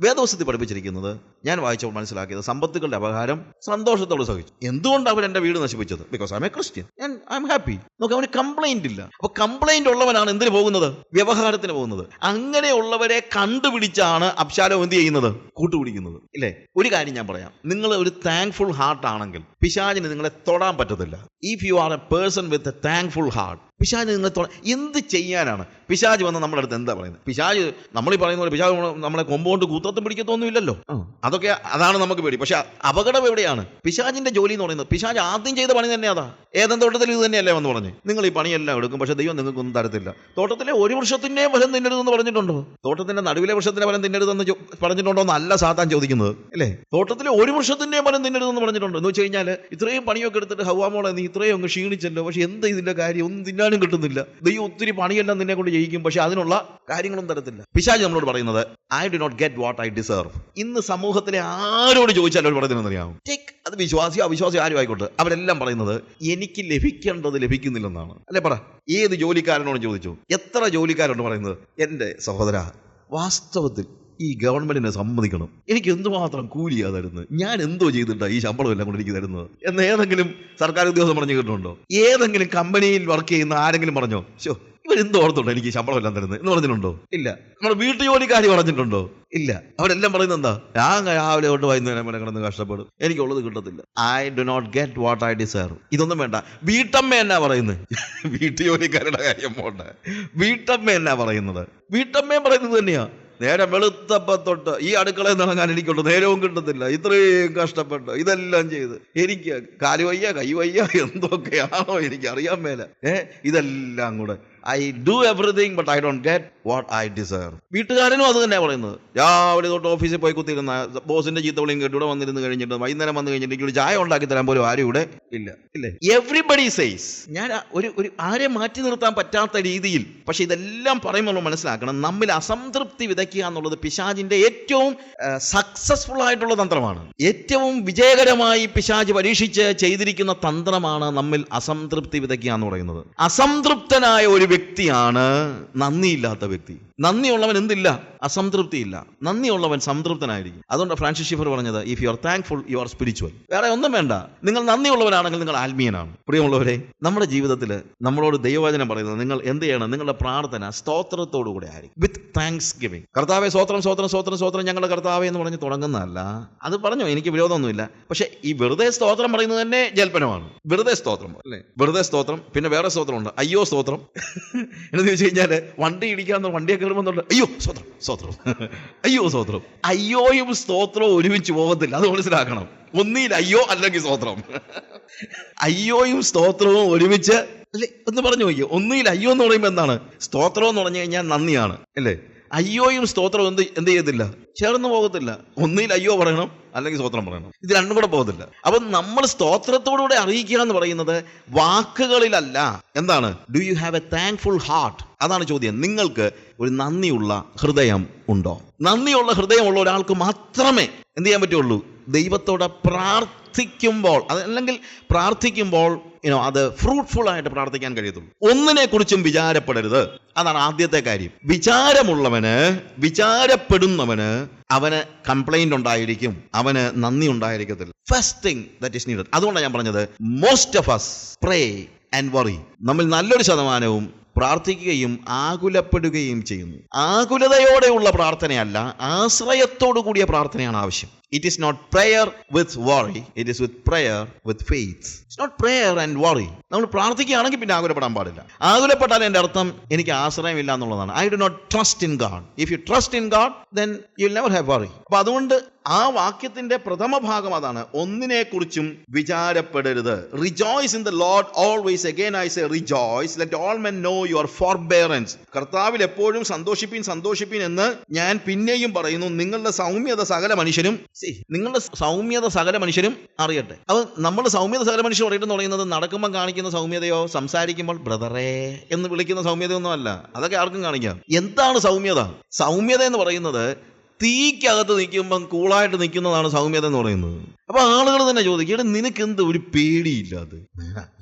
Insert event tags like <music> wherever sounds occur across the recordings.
വേദവസത്തിൽ പഠിപ്പിച്ചിരിക്കുന്നത് ഞാൻ വായിച്ചപ്പോൾ മനസ്സിലാക്കിയത് സമ്പത്തുകളുടെ അപകാരം സന്തോഷത്തോടെ സഹിച്ചു. എന്തുകൊണ്ട് അവർ എന്റെ വീട് നശിപ്പിച്ചത്? Because I a Christian I am happy നോക്ക് അവന് കംപ്ലൈന്റ് ഇല്ല. അപ്പൊ കംപ്ലൈന്റ് ഉള്ളവനാണ് എന്തിനു പോകുന്നത്? വ്യവഹാരത്തിന് പോകുന്നത്. അങ്ങനെയുള്ളവരെ കണ്ടുപിടിച്ചാണ് അബ്ശാലം എന്ത് ചെയ്യുന്നത്? കൂട്ടുപിടിക്കുന്നത്. ഇല്ലേ? ഒരു കാര്യം ഞാൻ പറയാം. നിങ്ങൾ ഒരു താങ്ക്ഫുൾ ഹാർട്ട് ആണെങ്കിൽ പിശാചിന് നിങ്ങളെ തൊടാൻ പറ്റത്തില്ല. If you are a person with a thankful heart പിശാജ് നിങ്ങളെ തൊട എന്ത് ചെയ്യാനാണ്? പിശാജ് വന്ന് നമ്മുടെ അടുത്ത് എന്താ പറയുന്നത്? പിശാജ് നമ്മൾ ഈ പറയുന്ന പോലെ പിശാജ് നമ്മളെ- കൊമ്പുകൊണ്ട് കൊമ്പോണ്ട് കൂത്തത്തും പിടിക്കത്തൊന്നുമില്ലല്ലോ. അതൊക്കെ അതാണ് നമുക്ക് പേടി. പക്ഷെ അപകടം എവിടെയാണ്? പിശാജിന്റെ ജോലി എന്ന് പറയുന്നത് പിശാജ് ആദ്യം ചെയ്ത പണി തന്നെ അതാ. ഏതെങ്കിലും തോട്ടത്തിൽ ഇത് തന്നെയല്ലേ വന്ന് പറഞ്ഞു. നിങ്ങൾ ഈ പണിയെല്ലാം എടുക്കും പക്ഷെ ദൈവം നിങ്ങൾക്കൊന്നും തരത്തില്ല. തോട്ടത്തിലെ ഒരു വൃക്ഷത്തിന്റെയും ഫലം തിന്നരുതെന്ന് പറഞ്ഞിട്ടുണ്ടോ? തോട്ടത്തിന്റെ നടുവിലെ വൃക്ഷത്തിന്റെ ഫലം തിന്നരുതെന്ന് പറഞ്ഞിട്ടുണ്ടോ എന്നല്ല സാത്താൻ ചോദിക്കുന്നത് അല്ലേ? തോട്ടത്തിലെ ഒരു വൃക്ഷത്തിന്റെയും ഫലം തിന്നരുതെന്ന് പറഞ്ഞിട്ടുണ്ടോ? എന്ന് വെച്ച് കഴിഞ്ഞാൽ ഇത്രയും പണിയൊക്കെ എടുത്തിട്ട് ഹവാമോളെ നീ ഇത്രയും അങ്ങ് ക്ഷീണിച്ചല്ലോ. പക്ഷെ എന്ത് ഇതിന്റെ കാര്യം? ഒന്നും തിന്നാനും കിട്ടുന്നില്ല. ദൈവം ഒത്തിരി പണിയെല്ലാം നിന്നെ കൊണ്ട് ചെയ്യിക്കും പക്ഷെ അതിനുള്ള കാര്യങ്ങളും തരത്തില്ല. പിശാജ് നമ്മളോട് പറയുന്നത് I do not get what I deserve ഇന്ന് സമൂഹത്തിലെ ആരോട് ചോദിച്ചാലും പറയുന്നത് ടേക്ക് അത് വിശ്വാസിയോ അവിശ്വാസിയോ ആരും ആയിക്കോട്ടെ. അവരെല്ലാം പറയുന്നത് എനിക്ക് ലഭിക്കേണ്ടത് ലഭിക്കുന്നില്ലെന്നാണ്. അല്ലേ പറ? ഏത് ജോലിക്കാരനോട് ചോദിച്ചു? എത്ര ജോലിക്കാരുണ്ട് പറയുന്നത്? എന്റെ സഹോദര വാസ്തവത്തിൽ ഈ ഗവൺമെന്റിനെ സമ്മതിക്കണം. എനിക്ക് എന്തുമാത്രം കൂലിയാ തരുന്നത്? ഞാൻ എന്തോ ചെയ്തിട്ടാ ഈ ശമ്പളം എല്ലാം കൊണ്ട് എനിക്ക് തരുന്നത്? എന്ന് ഏതെങ്കിലും സർക്കാർ ഉദ്യോഗസ്ഥം പറഞ്ഞു കേട്ടിട്ടുണ്ടോ? ഏതെങ്കിലും കമ്പനിയിൽ വർക്ക് ചെയ്യുന്ന ആരെങ്കിലും പറഞ്ഞോ? ഷോ ഇവരെന്തോ ഓർത്തുണ്ടോ എനിക്ക് ശമ്പളം എല്ലാം തരുന്നത് എന്ന് പറഞ്ഞിട്ടുണ്ടോ? ഇല്ല. നമ്മുടെ വീട്ടു ജോലിക്കാരി പറഞ്ഞിട്ടുണ്ടോ? ഇല്ല. അവരെല്ലാം പറയുന്നത് എന്താ? ഞാൻ രാവിലെ തൊട്ട് വൈകുന്നേരം വരെ കിടന്ന് കഷ്ടപ്പെടും. എനിക്കുള്ളത് കിട്ടത്തില്ല. I do not get what I deserve ഇതൊന്നും വേണ്ട. വീട്ടമ്മ എന്നാ പറയുന്നത്? വീട്ടു ജോലിക്കാരുടെ കാര്യം പോട്ടെ. വീട്ടമ്മ എന്നാ പറയുന്നത്? വീട്ടമ്മയും പറയുന്നത് തന്നെയാ. നേരെ വെളുത്തപ്പം തൊട്ട് ഈ അടുക്കളയിൽ നിറങ്ങാൻ എനിക്കുണ്ട് നേരവും കിട്ടത്തില്ല. ഇത്രയും കഷ്ടപ്പെട്ട് ഇതെല്ലാം ചെയ്ത് എനിക്ക് കാൽ വയ്യ കൈ വയ്യ എന്തൊക്കെയാണോ എനിക്ക് അറിയാൻ മേല. ഏഹ് ഇതെല്ലാം കൂടെ I do everything but I don't get what I deserve വീട്ടുകാരനും അത് തന്നെയാണ് പറയുന്നത്. രാവിലെ തൊട്ട് ഓഫീസിൽ പോയി കുത്തിയിരുന്ന ബോസിന്റെ ചീത്തവിളിയും കേട്ട് ഇവിടെ വന്നിരുന്ന് കഴിഞ്ഞിട്ട് വൈകുന്നേരം വന്നു കഴിഞ്ഞിട്ട് ചായ ഉണ്ടാക്കി തരാൻ പോലും ആരും ഇവിടെ ഇല്ല. ഇല്ലേ? എവറിബഡി സേസ് ഞാൻ ഒരു ഒരു ആരെ മാറ്റി നിർത്താൻ പറ്റാത്ത രീതിയിൽ പക്ഷെ ഇതെല്ലാം പറയുമ്പോൾ നമ്മൾ മനസ്സിലാക്കണം നമ്മിൽ അസംതൃപ്തി വിതയ്ക്കുക എന്നുള്ളത് പിശാജിന്റെ ഏറ്റവും സക്സസ്ഫുൾ ആയിട്ടുള്ള തന്ത്രമാണ്. ഏറ്റവും വിജയകരമായി പിശാജ് പരീക്ഷിച്ച് ചെയ്തിരിക്കുന്ന തന്ത്രമാണ് നമ്മിൽ അസംതൃപ്തി വിതയ്ക്കുക എന്ന് പറയുന്നത്. അസംതൃപ്തനായ ഒരു വ്യക്തിയാണ് നന്ദിയില്ലാത്ത വ്യക്തി. നന്ദിയുള്ളവൻ എന്തില്ല? അസംതൃപ്തിയില്ല. നന്ദിയുള്ളവൻ സംതൃപ്തനായിരിക്കും. അതുകൊണ്ട് ഫ്രാൻസിസ് ഷിഫർ പറഞ്ഞത് if you are thankful you are spiritual വേറെ ഒന്നും വേണ്ട. നിങ്ങൾ നന്ദിയുള്ളവരാണെങ്കിൽ നിങ്ങൾ ആത്മീയനാണ്. പ്രിയമുള്ളവരെ നമ്മുടെ ജീവിതത്തിൽ നമ്മളോട് ദൈവവചനം പറയുന്നത് നിങ്ങൾ എന്ത് ചെയ്യണം? നിങ്ങളുടെ പ്രാർത്ഥന സ്തോത്രത്തോടു കൂടെ ആയിരിക്കും. വിത്ത് താങ്ക്സ് ഗിവിംഗ് കർത്താവെ സ്വോത്രം സ്വോത്രം സ്വോത്രം സ്വോത്രം ഞങ്ങളുടെ കർത്താവെ എന്ന് പറഞ്ഞ് തുടങ്ങുന്നതല്ല. അത് പറഞ്ഞു എനിക്ക് വിരോധമൊന്നുമില്ല. പക്ഷെ ഈ വെറുതെ സ്തോത്രം പറയുന്നത് തന്നെ ജൽപ്പനമാണ്. വെറുതെ സ്തോത്രം അല്ലേ? വെറുതെ സ്തോത്രം പിന്നെ വേറെ സ്തോത്രമുണ്ട്. അയ്യോ സ്തോത്രം. എന്ന് ചോദിച്ചു കഴിഞ്ഞാൽ വണ്ടി ഇടിക്കാന്ന് വണ്ടിയൊക്കെ കയറുമ്പോൾ അയ്യോ സ്തോത്രം സ്തോത്രം <laughs> അയ്യോ സ്തോത്രം. അയ്യോയും സ്തോത്രവും ഒരുമിച്ച് പോകത്തില്ല അത് മനസ്സിലാക്കണം. ഒന്നിയിൽ അയ്യോ അല്ലെങ്കിൽ സ്തോത്രം. <laughs> അയ്യോയും സ്തോത്രവും ഒരുമിച്ച് അല്ലേ ഒന്ന് പറഞ്ഞു നോക്കിയോ ഒന്നിയിൽ അയ്യോ എന്ന് പറയുമ്പോൾ എന്താണ്? സ്തോത്രം എന്ന് പറഞ്ഞു കഴിഞ്ഞാൽ നന്ദിയാണ് അല്ലേ? അയ്യോയും സ്തോത്രവും എന്ത് എന്ത് ചെയ്യത്തില്ല? ചേർന്ന് പോകത്തില്ല. ഒന്നിയിൽ അയ്യോ പറയണം അല്ലെങ്കിൽ സ്തോത്രം പറയണം. ഇത് രണ്ടും കൂടെ പോകത്തില്ല. അപ്പം നമ്മൾ സ്തോത്രത്തോടുകൂടെ അറിയിക്കുക എന്ന് പറയുന്നത് വാക്കുകളിലല്ല. എന്താണ്? Do you have a thankful heart അതാണ് ചോദ്യം. നിങ്ങൾക്ക് ഒരു നന്ദിയുള്ള ഹൃദയം ഉണ്ടോ? നന്ദിയുള്ള ഹൃദയമുള്ള ഒരാൾക്ക് മാത്രമേ എന്ത് ചെയ്യാൻ പറ്റുള്ളൂ? ദൈവത്തോട് പ്രാർത്ഥിക്കുമ്പോൾ അതല്ലെങ്കിൽ പ്രാർത്ഥിക്കുമ്പോൾ യുനോ അത് ഫ്രൂട്ട്ഫുൾ ആയിട്ട് പ്രാർത്ഥിക്കാൻ കഴിയത്തുള്ളൂ. ഒന്നിനെ കുറിച്ചും വിചാരപ്പെടരുത്. അതാണ് ആദ്യത്തെ കാര്യം. വിചാരമുള്ളവന് വിചാരപ്പെടുന്നവന് അവന് കംപ്ലൈന്റ് ഉണ്ടായിരിക്കും. അവന് നന്ദി ഉണ്ടായിരിക്കത്തില്ല. First thing that is needed അതുകൊണ്ടാണ് ഞാൻ പറഞ്ഞത് most of us pray and worry നമ്മൾ നല്ലൊരു ശതമാനവും പ്രാർത്ഥിക്കുകയും ആകുലപ്പെടുകയും ചെയ്യുന്നു. ആകുലതയോടെയുള്ള പ്രാർത്ഥനയല്ല ആശ്രയത്തോടു കൂടിയ പ്രാർത്ഥനയാണ് ആവശ്യം. It is not prayer with worry it is with prayer with faith it's not prayer and worry നമ്മൾ പ്രാർത്ഥിക്കുകയാണെങ്കിൽ പിന്നെ ആകുലപ്പെടാൻ പാടില്ല. ആകുലപ്പെട്ടാൽ എന്റെ അർത്ഥം എനിക്ക് ആശ്രയമില്ല എന്നുള്ളതാണ്. I do not trust in God if you trust in God then you never have worry അപ്പൊ അതുകൊണ്ട് ആ വാക്യത്തിന്റെ പ്രഥമ ഭാഗം അതാണ്. ഒന്നിനെക്കുറിച്ചും വിചാരപ്പെടരുത്. Rejoice in the Lord always again I say rejoice let all men know your forbearance കർത്താവിൽ എപ്പോഴും സന്തോഷിപ്പീൻ സന്തോഷിപ്പീൻ എന്ന് ഞാൻ പിന്നെയും പറയുന്നു. നിങ്ങളുടെ സൗമ്യത സകല മനുഷ്യരും നിങ്ങളുടെ സൗമ്യത സകല മനുഷ്യരും അറിയട്ടെ. അപ്പൊ നമ്മൾ സൗമ്യത സകല മനുഷ്യർ അറിയട്ടെന്ന് പറയുന്നത് നടക്കുമ്പോൾ കാണിക്കുന്ന സൗമ്യതയോ സംസാരിക്കുമ്പോൾ ബ്രദറേ എന്ന് വിളിക്കുന്ന സൗമ്യതയൊന്നും അല്ല. അതൊക്കെ ആർക്കും കാണിക്കാം. എന്താണ് സൗമ്യത? സൗമ്യത എന്ന് പറയുന്നത് തീക്കകത്ത് നിൽക്കുമ്പം കൂളായിട്ട് നിൽക്കുന്നതാണ് സൗമ്യത എന്ന് പറയുന്നത്. അപ്പൊ ആളുകൾ തന്നെ ചോദിക്കും എടാ നിനക്ക് എന്ത് ഒരു പേടിയില്ലാതെ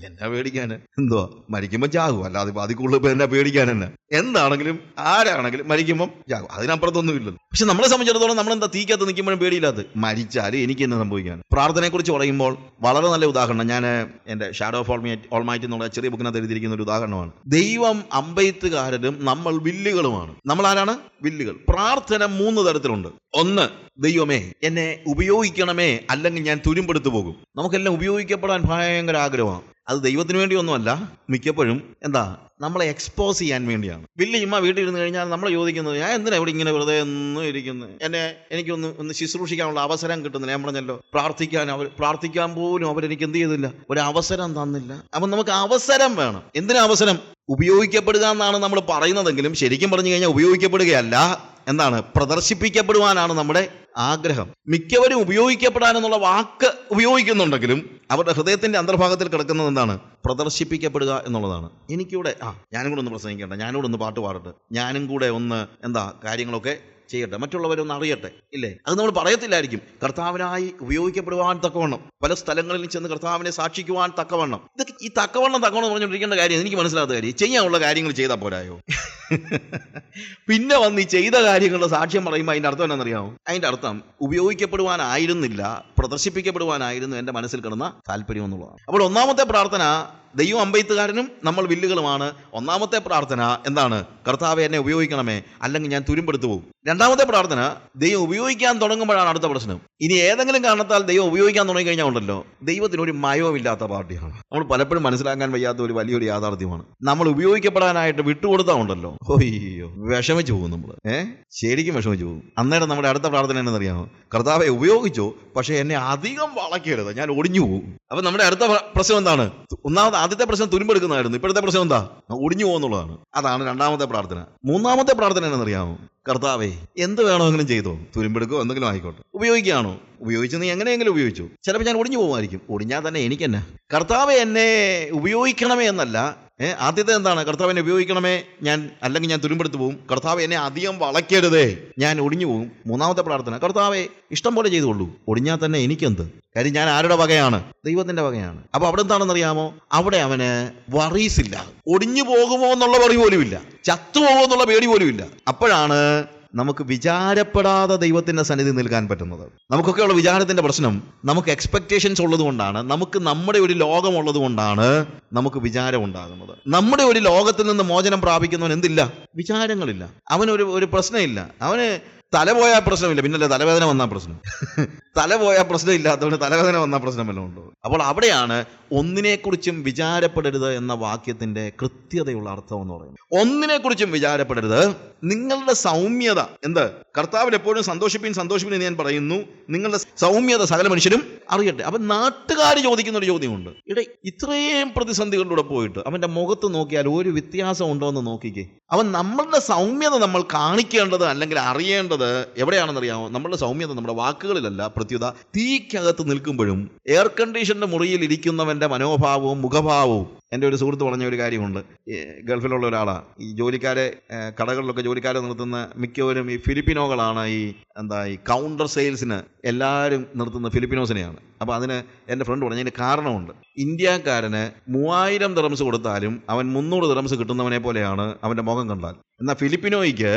എന്നാ പേടിക്കാന്? എന്തുവാ? മരിക്കുമ്പോ ചാകും അല്ലാതെ അതിൽ കൂടുതൽ എന്നാ പേടിക്കാൻ തന്നെ? എന്താണെങ്കിലും ആരാണെങ്കിലും മരിക്കുമ്പം ചാകും അതിനപ്പുറത്തൊന്നും ഇല്ലല്ലോ. പക്ഷെ നമ്മളെ സംബന്ധിച്ചിടത്തോളം നമ്മൾ എന്താ തീക്കകത്ത് നിൽക്കുമ്പോഴും പേടിയില്ലാതെ മരിച്ചാൽ എനിക്ക് എന്നെ സംഭവിക്കാൻ പ്രാർത്ഥനയെ കുറിച്ച് പറയുമ്പോൾ വളരെ നല്ല ഉദാഹരണം ഞാൻ എന്റെ ഷാഡോ ഓഫ് ഓൾമൈറ്റ് ഓൾമൈറ്റ് എന്നുള്ള ചെറിയ ബുക്കിനകത്ത് എഴുതിയിരിക്കുന്ന ഒരു ഉദാഹരണമാണ്. ദൈവം അമ്പെയ്ത്തുകാരനും നമ്മൾ വില്ലുകളുമാണ്. നമ്മൾ ആരാണ്? വില്ലുകൾ. പ്രാർത്ഥന മൂന്ന് തരത്തിലുണ്ട്. ഒന്ന് ദൈവമേ എന്നെ ഉപയോഗിക്കണമേ അല്ലെങ്കിൽ ഞാൻ തുരുമ്പെടുത്തു പോകും. നമുക്കെല്ലാം ഉപയോഗിക്കപ്പെടാൻ ഭയങ്കര ആഗ്രഹമാണ്. അത് ദൈവത്തിന് വേണ്ടിയൊന്നുമല്ല മിക്കപ്പോഴും എന്താ നമ്മളെ എക്സ്പോസ് ചെയ്യാൻ വേണ്ടിയാണ്. വലിയ ഇമ്മ വീട്ടിൽ ഇരുന്ന് കഴിഞ്ഞാൽ നമ്മൾ ചോദിക്കുന്നത് ഞാൻ എന്തിനാ ഇവിടെ ഇങ്ങനെ വെറുതെ ഒന്നും ഇരിക്കുന്നു? എന്നെ എനിക്കൊന്ന് ഒന്ന് ശുശ്രൂഷിക്കാനുള്ള അവസരം കിട്ടുന്നില്ല. ഞാൻ പറഞ്ഞല്ലോ പ്രാർത്ഥിക്കാൻ അവർ പ്രാർത്ഥിക്കാൻ പോലും അവരെനിക്ക് എന്ത് ചെയ്തില്ല? ഒരു അവസരം തന്നില്ല. അപ്പം നമുക്ക് അവസരം വേണം. എന്തിനാ അവസരം? ഉപയോഗിക്കപ്പെടുക എന്നാണ് നമ്മൾ പറയുന്നതെങ്കിലും ശരിക്കും പറഞ്ഞു കഴിഞ്ഞാൽ ഉപയോഗിക്കപ്പെടുകയല്ല. എന്താണ്? പ്രദർശിപ്പിക്കപ്പെടുവാനാണ് നമ്മുടെ ആഗ്രഹം. മിക്കവരും ഉപയോഗിക്കപ്പെടാൻ എന്നുള്ള വാക്ക് ഉപയോഗിക്കുന്നുണ്ടെങ്കിലും അവരുടെ ഹൃദയത്തിന്റെ അന്തർഭാഗത്തിൽ കിടക്കുന്നത് എന്താണ്? പ്രദർശിപ്പിക്കപ്പെടുക എന്നുള്ളതാണ്. എനിക്കിവിടെ ആ ഞാനും കൂടെ ഒന്ന് പ്രസംഗിക്കട്ടെ. ഞാനും കൂടെ ഒന്ന് പാട്ട് പാടട്ടെ. ഞാനും കൂടെ ഒന്ന് എന്താ കാര്യങ്ങളൊക്കെ ചെയ്യട്ടെ മറ്റുള്ളവരൊന്ന് അറിയട്ടെ ഇല്ലേ? അത് നമ്മൾ പറയത്തില്ലായിരിക്കും. കർത്താവിനായി ഉപയോഗിക്കപ്പെടുവാൻ തക്കവണ്ണം പല സ്ഥലങ്ങളിൽ ചെന്ന് കർത്താവിനെ സാക്ഷിക്കുവാൻ തക്കവണ്ണം. ഇതൊക്കെ ഈ തക്കവണ്ണം തക്കവണ്ണം പറഞ്ഞുകൊണ്ടിരിക്കേണ്ട കാര്യം എനിക്ക് മനസ്സിലാത്ത കാര്യം. ചെയ്യാനുള്ള കാര്യങ്ങൾ ചെയ്താൽ പോരായോ? <laughs> പിന്നെ വന്ന് ഈ ചെയ്ത കാര്യങ്ങളുടെ സാക്ഷ്യം പറയുമ്പോൾ അതിന്റെ അർത്ഥം എന്താണെന്നറിയാമോ? അതിന്റെ അർത്ഥം ഉപയോഗിക്കപ്പെടുവാനായിരുന്നില്ല പ്രദർശിപ്പിക്കപ്പെടുവാനായിരുന്നു എന്റെ മനസ്സിൽ കിടന്ന താല്പര്യം എന്നുള്ളതാണ്. അപ്പോൾ ഒന്നാമത്തെ പ്രാർത്ഥന ദൈവം അമ്പയത്തുകാരനും നമ്മൾ വില്ലുകളുമാണ്. ഒന്നാമത്തെ പ്രാർത്ഥന എന്താണ്? കർത്താവെ എന്നെ ഉപയോഗിക്കണമേ. അല്ലെങ്കിൽ ഞാൻ തുരുമ്പെടുത്തു പോകും രണ്ടാമത്തെ പ്രാർത്ഥന ദൈവം ഉപയോഗിക്കാൻ തുടങ്ങുമ്പോഴാണ് അടുത്ത പ്രശ്നം. ഇനി ഏതെങ്കിലും കാരണത്താൽ ദൈവം ഉപയോഗിക്കാൻ തുടങ്ങി കഴിഞ്ഞാൽ ഉണ്ടല്ലോ. ദൈവത്തിന് ഒരു മയവുമില്ലാത്ത പാർട്ടിയാണ് നമ്മൾ പലപ്പോഴും മനസ്സിലാക്കാൻ വയ്യാത്ത ഒരു വലിയൊരു യാഥാർത്ഥ്യമാണ്. നമ്മൾ ഉപയോഗിക്കപ്പെടാനായിട്ട് വിട്ടുകൊടുത്താൽ ഉണ്ടല്ലോ. ഓയ്യോ വിഷമിച്ചു പോകും നമ്മൾ. ഏ? ശരിക്കും വിഷമിച്ചു പോകും. അന്നേരം നമ്മുടെ അടുത്ത പ്രാർത്ഥന എന്നറിയാമോ കർത്താവെ ഉപയോഗിച്ചു പക്ഷേ എന്നെ അധികം വളയ്ക്കരുത്. ഞാൻ ഒടിഞ്ഞു പോകും. അപ്പൊ നമ്മുടെ അടുത്ത പ്രശ്നം എന്താണ്? ഒന്നാമത് ആദ്യത്തെ പ്രശ്നം തുരുമ്പെടുക്കുന്നതായിരുന്നു ഇപ്പോഴത്തെ പ്രശ്നം എന്താ? ഒടിഞ്ഞു പോകുന്നുള്ളതാണ്. അതാണ് രണ്ടാമത്തെ പ്രാർത്ഥന. മൂന്നാമത്തെ പ്രാർത്ഥന എന്നറിയാമോ കർത്താവേ എന്ത് വേണമെങ്കിലും ചെയ്തോ. തുരുമ്പെടുക്കോ എന്തെങ്കിലും ആയിക്കോട്ടെ. ഉപയോഗിക്കുകയാണോ? ഉപയോഗിച്ച് നീ എങ്ങനെയെങ്കിലും ഉപയോഗിച്ചു. ചിലപ്പോൾ ഞാൻ ഒടിഞ്ഞു പോകുമായിരിക്കും. ഒടിഞ്ഞാൽ തന്നെ എനിക്കെന്നെ കർത്താവെ എന്നെ ഉപയോഗിക്കണമേ എന്നല്ല ഏ ആദ്യത്തെ എന്താണ്? കർത്താവിനെ ഉപയോഗിക്കണമേ? ഞാൻ അല്ലെങ്കിൽ ഞാൻ തുരുമ്പെടുത്ത് പോകും കർത്താവ് എന്നെ അധികം വളയ്ക്കരുതേ. ഞാൻ ഒടിഞ്ഞു പോകും മൂന്നാമത്തെ പ്രാർത്ഥന. കർത്താവെ ഇഷ്ടം പോലെ ചെയ്തുകൊള്ളൂ. ഒടിഞ്ഞാൽ തന്നെ എനിക്കെന്ത്? കാര്യം ഞാൻ ആരുടെ വകയാണ്? ദൈവത്തിന്റെ വകയാണ്. അപ്പൊ അവിടെ എന്താണെന്നറിയാമോ? അവിടെ അവന് വറീസ് ഇല്ല. ഒടിഞ്ഞു പോകുമോ എന്നുള്ള പറി പോലും ഇല്ല ചത്തുപോകുമോ എന്നുള്ള പേടി പോലും ഇല്ല അപ്പോഴാണ് നമുക്ക് വിചാരപ്പെടാതെ ദൈവത്തിന്റെ സന്നിധി നിൽക്കാൻ പറ്റുന്നത്. നമുക്കൊക്കെയുള്ള വിചാരത്തിന്റെ പ്രശ്നം നമുക്ക് എക്സ്പെക്റ്റേഷൻസ് ഉള്ളതുകൊണ്ടാണ് നമുക്ക് നമ്മുടെ ഒരു ലോകം ഉള്ളത് കൊണ്ടാണ് നമുക്ക് വിചാരം ഉണ്ടാകുന്നത്. നമ്മുടെ ഒരു ലോകത്തിൽ നിന്ന് മോചനം പ്രാപിക്കുന്നവൻ എന്തില്ല? വിചാരങ്ങളില്ല. അവനൊരു ഒരു പ്രശ്നമില്ല. അവന് തല പോയാൽ പ്രശ്നമില്ല. പിന്നല്ലേ തലവേദന വന്നാൽ പ്രശ്നം. തല പോയാൽ ഇല്ലാത്തതുകൊണ്ട് തലവേദന വന്നാൽ പ്രശ്നം വല്ലതും ഉണ്ടോ? അപ്പോൾ അവിടെയാണ് ഒന്നിനെക്കുറിച്ചും വിചാരപ്പെടരുത് എന്ന വാക്യത്തിന്റെ കൃത്യതയുള്ള അർത്ഥം എന്ന് പറയുന്നത്. ഒന്നിനെക്കുറിച്ചും വിചാരപ്പെടരുത്. നിങ്ങളുടെ സൗമ്യത എന്ത്? കർത്താവിൽ എപ്പോഴും സന്തോഷിപ്പിൻ സന്തോഷിപ്പിൻ എന്ന് ഞാൻ പറയുന്നു. നിങ്ങളുടെ സൗമ്യത സകല മനുഷ്യരും അറിയട്ടെ. അപ്പൊ നാട്ടുകാർ ചോദിക്കുന്ന ഒരു ചോദ്യമുണ്ട്. ഇവിടെ ഇത്രയും പ്രതിസന്ധികളിലൂടെ പോയിട്ട് അവന്റെ മുഖത്ത് നോക്കിയാൽ ഒരു വ്യത്യാസം ഉണ്ടോ എന്ന് നോക്കിക്കേ. അവൻ നമ്മളുടെ സൗമ്യത നമ്മൾ കാണിക്കേണ്ടത് അല്ലെങ്കിൽ അറിയേണ്ടത് എവിടെയാണെന്നറിയാമോ? നമ്മളുടെ സൗമ്യത നമ്മുടെ വാക്കുകളിലല്ല. പ്രത്യുത തീക്കകത്ത് നിൽക്കുമ്പോഴും എയർ കണ്ടീഷന്റെ മുറിയിൽ ഇരിക്കുന്നവന്റെ മനോഭാവവും മുഖഭാവവും എന്റെ ഒരു സുഹൃത്ത് പറഞ്ഞ ഒരു കാര്യമുണ്ട്. ഗൾഫിലുള്ള ഒരാളാണ് ഈ ജോലിക്കാരെ കടകളിലൊക്കെ ജോലിക്കാരെ നിർത്തുന്ന മിക്കവരും ഈ ഫിലിപ്പിനോകളാണ് ഈ എന്താ ഈ കൗണ്ടർ സെയിൽസിന് എല്ലാവരും നിർത്തുന്ന ഫിലിപ്പിനോസിനെയാണ്. അപ്പോൾ അതിന് എന്റെ ഫ്രണ്ട് പറഞ്ഞതിന് കാരണമുണ്ട്. ഇന്ത്യക്കാരന് മൂവായിരം ദിറംസ് കൊടുത്താലും അവൻ മുന്നൂറ് ദിറംസ് കിട്ടുന്നവനെ പോലെയാണ് അവന്റെ മുഖം കണ്ടാൽ. എന്നാൽ ഫിലിപ്പിനോയ്ക്ക്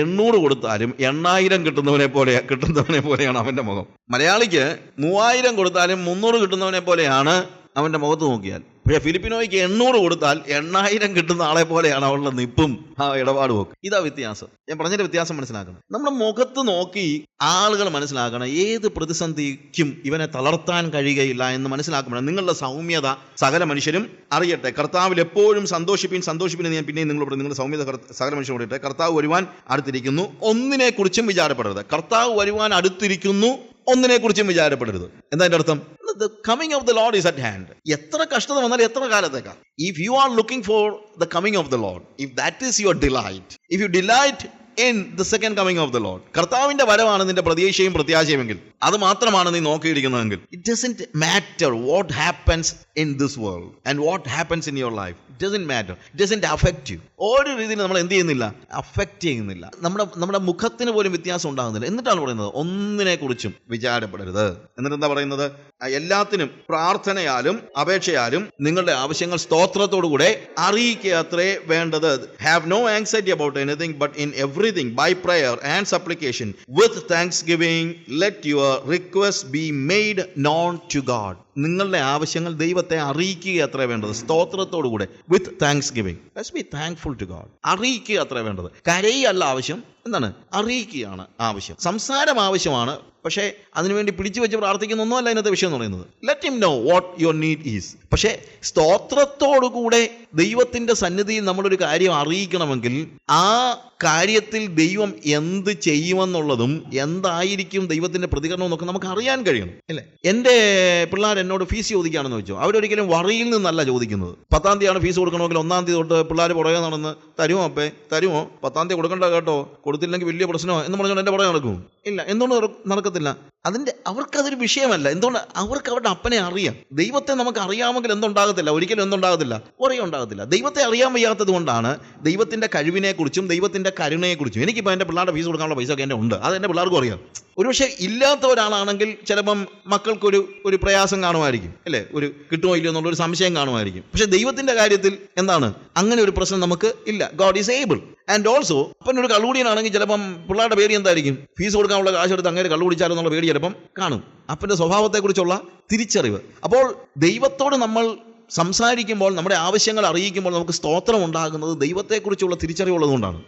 എണ്ണൂറ് കൊടുത്താലും എണ്ണായിരം കിട്ടുന്നവനെ പോലെ കിട്ടുന്നവനെ പോലെയാണ് അവന്റെ മുഖം. മലയാളിക്ക് മൂവായിരം കൊടുത്താലും മുന്നൂറ് കിട്ടുന്നവനെ പോലെയാണ് അവന്റെ മുഖത്ത് നോക്കിയാൽ. പക്ഷേ ഫിലിപ്പിനോയ്ക്ക് എണ്ണൂറ് കൊടുത്താൽ എണ്ണായിരം കിട്ടുന്ന ആളെ പോലെയാണ് അവളുടെ നിപ്പും ആ ഇടപാടും ഒക്കെ. ഇതാ വ്യത്യാസം. ഞാൻ പറഞ്ഞതിന്റെ വ്യത്യാസം മനസ്സിലാക്കണം. നമ്മുടെ മുഖത്ത് നോക്കി ആളുകൾ മനസ്സിലാക്കണം ഏത് പ്രതിസന്ധിക്കും ഇവനെ തളർത്താൻ കഴിയുകയില്ല എന്ന് മനസ്സിലാക്കുമ്പോൾ നിങ്ങളുടെ സൗമ്യത സകല മനുഷ്യരും അറിയട്ടെ. കർത്താവിൽ എപ്പോഴും സന്തോഷിപ്പിൻ സന്തോഷിപ്പിൻ ഞാൻ പിന്നെയും നിങ്ങളോട് നിങ്ങളുടെ സൗമ്യത സകല മനുഷ്യരോട് പറയട്ടെ. കർത്താവ് വരുവാൻ അടുത്തിരിക്കുന്നു. ഒന്നിനെക്കുറിച്ചും വിചാരപ്പെടരുത്. കർത്താവ് വരുവാൻ അടുത്തിരിക്കുന്നു. ഒന്നിനെക്കുറിച്ചും വിചാരപ്പെടരുത്. എന്താ അതിന്റെ അർത്ഥം? The coming of the Lord is at hand എത്ര കഷ്ടത വന്നാൽ എത്ര കാലത്തേക്കാണ് if you are looking for the coming of the Lord if that is your delight if you delight in the second coming of the Lord കർത്താവിന്റെ വരവാണ് നിന്റെ പ്രതീക്ഷയും പ്രത്യാശയുമെങ്കിൽ അത് മാത്രമാണ് നീ നോക്കിയിരിക്കുന്നതെങ്കിൽ. It doesn't matter what happens in this world and what happens in your life it doesn't matter it doesn't affect you ഒരു രീതിയിൽ നമ്മൾ എന്ത് ചെയ്യുന്നില്ല? അഫക്റ്റ് ചെയ്യുന്നില്ല. നമ്മുടെ നമ്മുടെ മുഖത്തിന് പോലും വ്യത്യാസം ഉണ്ടാകുന്നില്ല. എന്നിട്ടാണ് പറയുന്നത് ഒന്നിനെ കുറിച്ചും വിചാരപ്പെടരുത്. എന്നിട്ട് എന്താ പറയുന്നത്? എല്ലാത്തിനും പ്രാർത്ഥനയാലും അപേക്ഷയാലും നിങ്ങളുടെ ആവശ്യങ്ങൾ സ്തോത്രത്തോടു കൂടെ അറിയിക്കുക അത്രേ വേണ്ടത്. Have no anxiety about anything but in everything by prayer and supplication with thanksgiving let your request be made known to God നിങ്ങളുടെ ആവശ്യങ്ങൾ ദൈവത്തെ അറിയിക്കുക അത്ര വേണ്ടത്. സ്തോത്രത്തോടു കൂടെ. With thanksgiving let's be thankful to God അറിയിക്കുക അത്ര വേണ്ടത്. കരയല്ല ആവശ്യം. എന്താണ്? അറിയിക്കുകയാണ് ആവശ്യം. സംസാരം ആവശ്യമാണ്. പക്ഷേ അതിനുവേണ്ടി പിടിച്ചു വെച്ച് പ്രാർത്ഥിക്കുന്ന ഒന്നുമല്ല ഇന്നത്തെ വിഷയം എന്ന് പറയുന്നത്. Let him know what your need is പക്ഷേ സ്തോത്രത്തോടുകൂടെ ദൈവത്തിന്റെ സന്നിധിയിൽ നമ്മളൊരു കാര്യം അറിയിക്കണമെങ്കിൽ ആ കാര്യത്തിൽ ദൈവം എന്ത് ചെയ്യുമെന്നുള്ളതും എന്തായിരിക്കും ദൈവത്തിന്റെ പ്രതികരണം എന്നൊക്കെ നമുക്ക് അറിയാൻ കഴിയണം. അല്ലേ? എന്റെ പിള്ളേർ എന്നോട് ഫീസ് ചോദിക്കുകയാണെന്ന് വെച്ചോ. അവരൊരിക്കലും വറിയിൽ നിന്നല്ല ചോദിക്കുന്നത്. പത്താം തീയതിയാണ് ഫീസ് കൊടുക്കണമെങ്കിൽ ഒന്നാം തീയതി തൊട്ട് പിള്ളേർ പുറകെ നടന്ന് തരുമോ അപ്പേ? തരുമോ? പത്താം തീയതി കൊടുക്കണ്ട കേട്ടോ. കൊടുത്തില്ലെങ്കിൽ വലിയ പ്രശ്നമോ. എന്ന് പറഞ്ഞുകൊണ്ട് എന്റെ പുറകെ നടക്കും. ഇല്ല. എന്തുകൊണ്ട് നട- നടക്കത്തില്ല അതിന്റെ അവർക്കതൊരു വിഷയമല്ല. എന്തുകൊണ്ട്? അവർക്ക് അവരുടെ അപ്പനെ അറിയാം. ദൈവത്തെ നമുക്ക് അറിയാമെങ്കിൽ എന്തുണ്ടാകത്തില്ല? ഒരിക്കലും എന്തുണ്ടാകത്തില്ല? ഒരേ ഉണ്ടാകത്തില്ല. ദൈവത്തെ അറിയാൻ വയ്യാത്തത് കൊണ്ടാണ് ദൈവത്തിന്റെ കഴിവിനെക്കുറിച്ചും ദൈവത്തിന്റെ കരുണയെക്കുറിച്ചും. എനിക്കിപ്പോൾ എന്റെ പിള്ളേരുടെ ഫീസ് കൊടുക്കാനുള്ള പൈസ ഒക്കെ എന്റെ ഉണ്ട്. അത് എന്റെ പിള്ളേർക്കും അറിയാം. ഒരു പക്ഷേ ഇല്ലാത്ത ഒരാളാണെങ്കിൽ ചിലപ്പം മക്കൾക്കൊരു ഒരു പ്രയാസം കാണുമായിരിക്കും. അല്ലേ? ഒരു കിട്ടുമോ ഇല്ലയോ എന്നുള്ളൊരു സംശയം കാണുമായിരിക്കും. പക്ഷേ ദൈവത്തിന്റെ കാര്യത്തിൽ എന്താണ്? അങ്ങനെ ഒരു പ്രശ്നം നമുക്ക് ഇല്ല. God is able and also അപ്പൻ ഒരു കള്ളുകൂടിയനാണെങ്കിൽ ചിലപ്പം പിള്ളേരുടെ പേര് എന്തായിരിക്കും? ഫീസ് കൊടുക്കാനുള്ള കാശ് എടുത്ത് അങ്ങനെ കള്ളു കുടിച്ചാലോ എന്നുള്ള പേടി ചിലപ്പം കാണും. അപ്പന്റെ സ്വഭാവത്തെക്കുറിച്ചുള്ള തിരിച്ചറിവ്. അപ്പോൾ ദൈവത്തോട് നമ്മൾ സംസാരിക്കുമ്പോൾ നമ്മുടെ ആവശ്യങ്ങൾ അറിയിക്കുമ്പോൾ നമുക്ക് സ്തോത്രം ഉണ്ടാകുന്നത് ദൈവത്തെക്കുറിച്ചുള്ള തിരിച്ചറിവുള്ളതുകൊണ്ടാണ്.